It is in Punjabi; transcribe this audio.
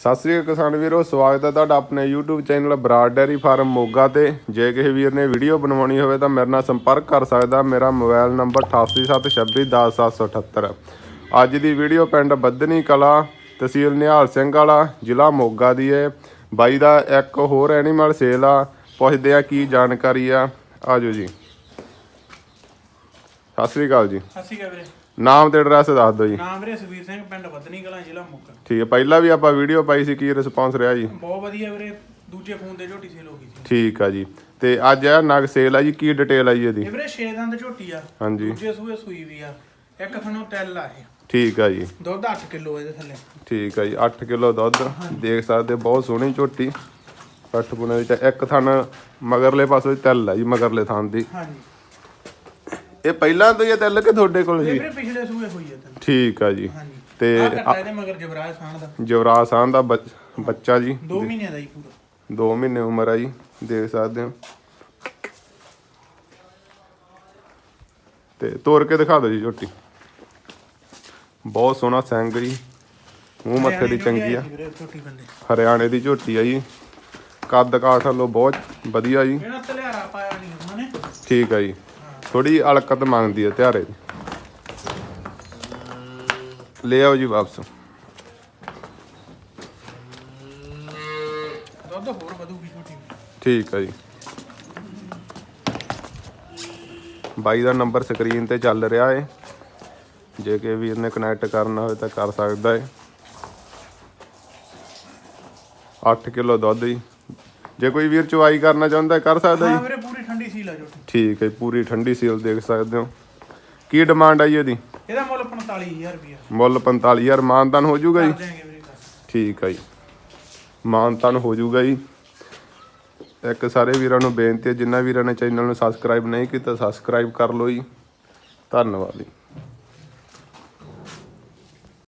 ਸਤਿ ਸ੍ਰੀ ਅਕਾਲ ਕਿਸਾਨ ਵੀਰੋ, ਸਵਾਗਤ ਹੈ ਤੁਹਾਡਾ ਆਪਣੇ YouTube channel Brar dairy farm Moga ਤੇ। ਜੇ ਕਿਸੇ ਵੀਰ ਨੇ ਵੀਡੀਓ ਬਣਵਾਉਣੀ ਹੋਵੇ ਤਾਂ ਮੇਰੇ ਨਾਲ ਸੰਪਰਕ ਕਰ ਸਕਦਾ, ਮੇਰਾ ਮੋਬਾਈਲ ਨੰਬਰ 8876210778 ਅੱਜ ਦੀ ਵੀਡੀਓ ਪਿੰਡ ਬੱਦਨੀ ਕਲਾ, ਤਹਿਸੀਲ ਨਿਹਾਲ ਸਿੰਘ ਵਾਲਾ, ਜ਼ਿਲ੍ਹਾ ਮੋਗਾ ਦੀ ਹੈ ਬਾਈ ਦਾ ਇੱਕ ਹੋਰ ਐਨੀਮਲ ਸੇਲ ਆ, ਪੁੱਛਦੇ ਆ ਕੀ ਜਾਣਕਾਰੀ ਆ। ਆਜੋ ਜੀ। ਸਤਿ ਸ੍ਰੀ ਅਕਾਲ ਜੀ। ਸਤਿ ਸ਼੍ਰੀ ਅਕਾਲ ਵੀਰੇ। ਨਾਮ ਤੇ ਐਡਰੈਸ ਦੱਸ ਦਿਓ ਜੀ। ਨਾਮ ਵੀਰੇ ਸੁਵੀਰ ਸਿੰਘ ਪਿੰਡ ਵਧਨੀ ਕਲਾਂ ਜ਼ਿਲ੍ਹਾ ਮੋਗਾ ਠੀਕ ਹੈ ਪਹਿਲਾਂ ਵੀ ਆਪਾਂ ਵੀਡੀਓ ਪਾਈ ਸੀ ਕੀ ਰਿਸਪਾਂਸ ਰਿਹਾ ਜੀ? ਬਹੁਤ ਵਧੀਆ ਵੀਰੇ ਦੂਜੇ ਫੋਨ ਤੇ ਝੋਟੀ ਸੇਲ ਹੋ ਗਈ ਸੀ। ਠੀਕ ਆ ਜੀ। ਤੇ ਅੱਜ ਇਹ ਨਗ ਸੇਲ ਆ ਜੀ ਕੀ ਡਿਟੇਲ ਆ ਜੀ ਇਹਦੀ? ਇਹ ਵੀਰੇ 6 ਦੰਦ ਝੋਟੀ ਆ। ਹਾਂਜੀ। ਦੂਜੇ ਸੂਏ ਸੂਈ ਵੀ ਆ। ਇੱਕ ਥਣੋਂ ਤੈਲ ਆ ਇਹ। ਠੀਕ ਆ ਜੀ। ਦੁੱਧ 8 ਕਿਲੋ ਇਹਦੇ ਥੱਲੇ। ਠੀਕ ਆ ਜੀ 8 ਕਿਲੋ ਦੁੱਧ। ਦੇਖ ਸਕਦੇ ਬਹੁਤ ਸੋਹਣੀ ਝੋਟੀ। ਪੱਠ ਪੁਣੇ ਵਿੱਚ ਇੱਕ ਥਣ ਮਗਰਲੇ ਪਾਸੇ ਤਿਲ ਆ ਜੀ ਮਗਰਲੇ ਥਣ ਦੀ। ਹਾਂਜੀ। ਇਹ ਪਹਿਲਾਂ ਤੋਂ ਹੀ ਤਿਲ ਕਿ ਤੁਹਾਡੇ ਕੋਲ ਸੀ? ਵੀਰੇ ਪਿਛਲੇ ਸੂਏ ਹੋਈ ਆ ਤੈਨੂੰ ਠੀਕ ਆ ਜੀ। ਹਾਂਜੀ। ਤੇ ਆ ਕੱਟਾ ਇਹਦੇ ਮਗਰ ਜਵਰਾਜ ਸਾਣ ਦਾ। ਜਵਰਾਜ ਸਾਹ ਦਾ ਬੱਚ- ਬੱਚਾ ਜੀ। 2 ਮਹੀਨਿਆਂ ਦਾ ਹੀ ਪੂਰਾ। 2 ਮਹੀਨੇ ਉਮਰ ਆ ਜੀ ਦੇਖ ਸਕਦੇ ਹੋ। ਤੇ ਤੋੜ ਕੇ ਦਿਖਾ ਦਿਓ ਜੀ ਝੋਟੀ। ਬਹੁਤ ਸੋਹਣਾ ਸਿੰਘ ਜੀ। ਮੂੰਹ ਮੱਥੇ ਦੀ ਚੰਗੀ ਆ। ਵੀਰੇ ਝੋਟੀ ਬੰਦੇ। ਹਰਿਆਣੇ ਦੀ ਝੋਟੀ ਆ ਜੀ। ਕੱਦ ਕਾਠ ਵੱਲੋਂ ਬਹੁਤ ਵਧੀਆ ਜੀ। ਇਹਨਾਂ ਤਲਿਆਰਾ ਪਾਇਆ ਨਹੀਂ ਉਹਨਾਂ ਨੇ। ਠੀਕ ਆ ਜੀ। ਥੋੜੀ ਅਲਕਤ ਮੰਗਦੀ ਆ ਤਿਆਰੇ ਦੀ। ਲੈ ਆਓ ਜੀ ਵਾਪਸ। ਦੁੱਧ ਹੋਰ ਵਧੂਗੀ ਝੋਟੀ ਠੀਕ ਆ ਜੀ। ਬਾਈ ਦਾ ਨੰਬਰ ਸਕਰੀਨ ਤੇ ਚੱਲ ਰਿਹਾ ਏ। ਜੇ ਕਿ ਵੀਰ ਨੇ ਕਨੈਕਟ ਕਰਨਾ ਹੋਵੇ ਤਾਂ ਕਰ ਸਕਦਾ ਏ। 8 ਕਿਲੋ ਦੁੱਧ ਜੀ। ਜੇ ਕੋਈ ਵੀਰ ਚੁਆਈ ਕਰਨਾ ਚਾਹੁੰਦਾ ਹੈ, ਕਰ ਸਕਦਾ ਹਾਂ ਜੀ ਵੀਰੇ ਪੂਰੀ ਆ ਝੋਟੀ ਠੀਕ ਹੈ ਪੂਰੀ ਠੰਡੀ ਸੀਲ ਦੇਖ ਸਕਦੇ ਹੋ। ਕੀ ਡਿਮਾਂਡ ਆਈ ਇਹਦੀ? ਇਹਦਾ ਮੁੱਲ 45000 ਰੁਪਇਆ। ਮੁੱਲ 45000 ਮਾਨਤਾਨ ਹੋ ਜਾਊਗਾ ਜੀ? ਕਰ ਦਿਆਂਗੇ ਵੀਰੇ ਕਰ। ਠੀਕ ਹੈ ਜੀ। ਮਾਨਤਾਨ ਹੋ ਜਾਊਗਾ ਜੀ। ਇੱਕ ਸਾਰੇ ਵੀਰਾਂ ਨੂੰ ਬੇਨਤੀ ਹੈ ਜਿਨ੍ਹਾਂ ਵੀਰਾਂ ਨੇ ਚੈਨਲ ਨੂੰ ਸਬਸਕ੍ਰਾਈਬ ਨਹੀਂ ਕੀਤਾ ਸਬਸਕ੍ਰਾਈਬ ਕਰ ਲਓ ਜੀ। ਧੰਨਵਾਦ ਜੀ।